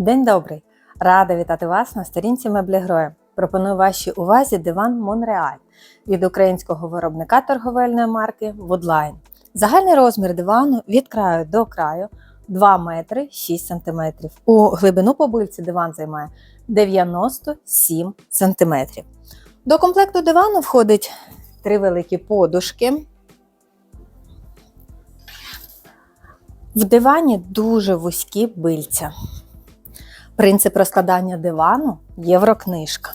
День добрий! Рада вітати вас на сторінці Меблі Гроя. Пропоную вашій увазі диван Монреаль від українського виробника торговельної марки Woodline. Загальний розмір дивану від краю до краю 2 метри 6 сантиметрів. У глибину побильці диван займає 97 сантиметрів. До комплекту дивану входить три великі подушки. В дивані дуже вузькі бильця. Принцип розкладання дивану єврокнижка.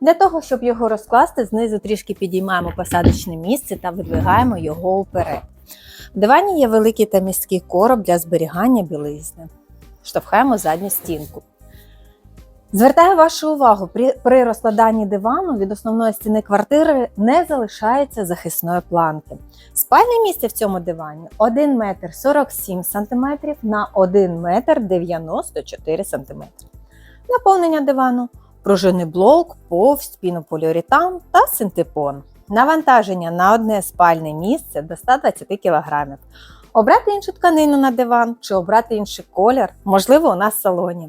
Для того, щоб його розкласти, знизу трішки підіймаємо посадочне місце та видвигаємо його вперед. В дивані є великий та місткий короб для зберігання білизни. Штовхаємо задню стінку. Звертаю вашу увагу, при, розкладанні дивану від основної стіни квартири не залишається захисної планки. Спальне місце в цьому дивані 1 метр 47 см на 1 метр 94 см. Наповнення дивану пружинний блок, повсть, пінополіуретан та синтепон. Навантаження на одне спальне місце до 120 кг. Обрати іншу тканину на диван чи обрати інший колір, можливо, у нас в салоні.